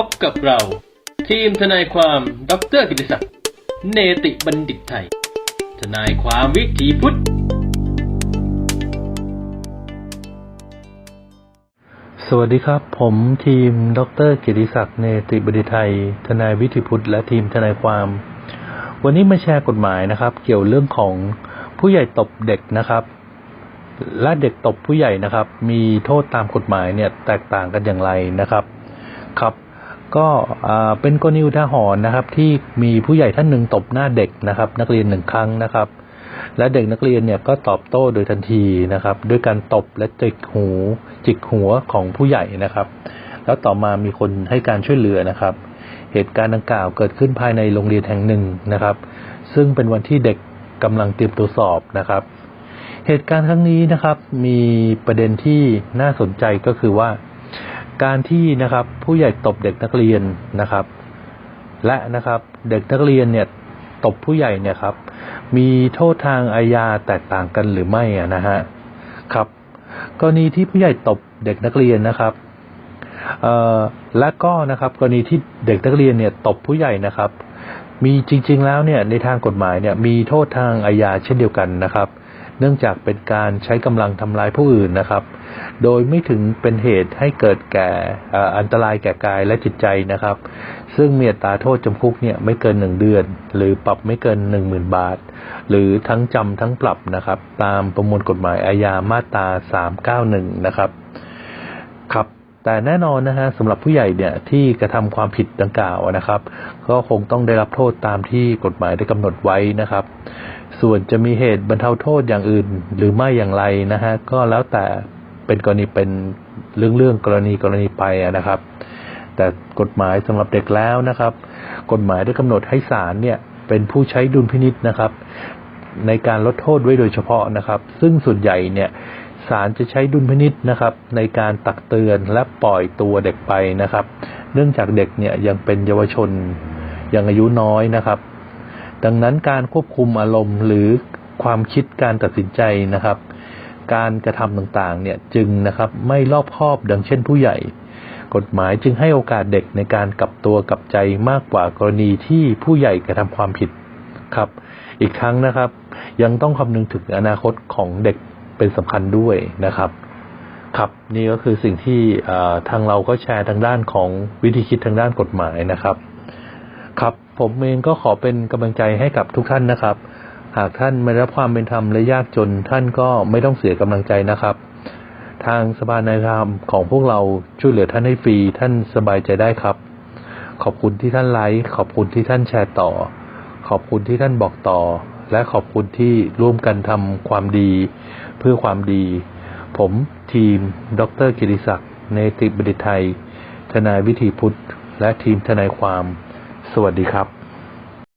พบกับเรา ทีมทนายความดรกิติศักดิ์เนติบัณฑิตไทย ทนายความวิถีพุทธ สวัสดีครับ ผมทีมดรกียรติศักดิ์เนติบดิตไทย ทนายวิถีพุทธ และทีมทนายความ วันนี้มาแชร์กฎหมายนะครับ เกี่ยวเรื่องของผู้ใหญ่ตบเด็กนะครับและเด็กตบผู้ใหญ่นะครับ มีโทษตามกฎหมายเนี่ยแตกต่างกันอย่างไรนะครับ ก็เป็นกรณีอุทาหรณ์นะครับ ที่มีผู้ใหญ่ท่านหนึ่งตบหน้าเด็กนะครับ นักเรียนหนึ่งครั้งนะครับ และเด็กนักเรียนเนี่ยก็ตอบโต้โดยทันทีนะครับ ด้วยการตบและจิกหูจิกหัวของผู้ใหญ่นะครับ แล้วต่อมามีคนให้การช่วยเหลือนะครับ เหตุการณ์ดังกล่าวเกิดขึ้นภายในโรงเรียนแห่งหนึ่งนะครับ ซึ่งเป็นวันที่เด็กกำลังเตรียมตัวสอบนะครับ เหตุการณ์ครั้งนี้นะครับ มีประเด็นที่น่าสนใจก็คือว่า การที่นะครับผู้ใหญ่ตบเด็กนักเรียนนะครับ และนะครับเด็กนักเรียนเนี่ยตบผู้ใหญ่เนี่ยครับ มีโทษทางอาญาแตกต่างกันหรือไม่นะฮะครับกรณีที่ผู้ใหญ่ตบเด็กนักเรียนนะครับและก็นะครับกรณีที่เด็กนักเรียนเนี่ยตบผู้ใหญ่นะครับ มีจริง ๆ แล้วเนี่ยในทางกฎหมายเนี่ยมีโทษทางอาญาเช่นเดียวกันนะครับ เนื่องจากเป็นการใช้กำลังทำลายผู้อื่นนะครับ โดยไม่ถึงเป็นเหตุให้เกิดแก่อันตรายแก่กายและจิตใจนะครับ ซึ่งมีอัตราโทษจำคุกเนี่ยไม่เกินหนึ่งเดือน หรือปรับไม่เกินหนึ่งหมื่นบาท หรือทั้งจำทั้งปรับนะครับ ตามประมวลกฎหมายอาญามาตราสามเก้าหนึ่งนะครับ แต่แน่นอนนะฮะสำหรับผู้ใหญ่เนี่ยที่กระทำความผิดดังกล่าวนะครับ ก็คงต้องได้รับโทษตามที่กฎหมายได้กำหนดไว้นะครับ ส่วนจะมีเหตุบรรเทาโทษอย่างอื่น หรือไม่อย่างไรนะฮะก็แล้วแต่เป็นกรณีเป็นเรื่องเรื่องกรณีกรณีไปนะครับ แต่กฎหมายสำหรับเด็กแล้วนะครับ กฎหมายได้กำหนดให้ศาลเนี่ยเป็นผู้ใช้ดุลพินิษนะครับ ในการลดโทษไว้โดยเฉพาะนะครับ ซึ่งส่วนใหญ่เนี่ย ศาลจะใช้ดุลพินิษนะครับ ในการตักเตือนและปล่อยตัวเด็กไปนะครับ เนื่องจากเด็กเนี่ยยังเป็นเยาวชนยังอายุน้อยนะครับ ดังนั้นการควบคุมอารมณ์หรือความคิดการตัดสินใจนะครับ การกระทำต่างๆเนี่ยจึงนะครับไม่รอบคอบดังเช่นผู้ใหญ่ กฎหมายจึงให้โอกาสเด็กในการกลับตัวกลับใจมากกว่ากรณีที่ผู้ใหญ่กระทำความผิดครับ อีกครั้งนะครับ ยังต้องคำนึงถึงอนาคตของเด็ก เป็นสำคัญด้วยนะครับ ครับนี่ก็คือสิ่งที่ทางเราก็แชร์ทางด้านของวิธีคิดทางด้านกฎหมายนะครับ ครับผมเองก็ขอเป็นกำลังใจให้กับทุกท่านนะครับ หากท่านไม่รับความเป็นธรรมและยากจน ท่านก็ไม่ต้องเสียกำลังใจนะครับ ทางสภานายธรรมของพวกเราช่วยเหลือท่านให้ฟรีท่านสบายใจได้ครับ ขอบคุณที่ท่านไลค์ขอบคุณที่ท่านแชร์ต่อ ขอบคุณที่ท่านบอกต่อ และขอบคุณที่ร่วมกันทำความดี เพื่อความดี ผมทีม ดรกิติศักดิ์เนติบดิตไทย ทนายวิธีพุทธ และทีมทนายความ สวัสดีครับ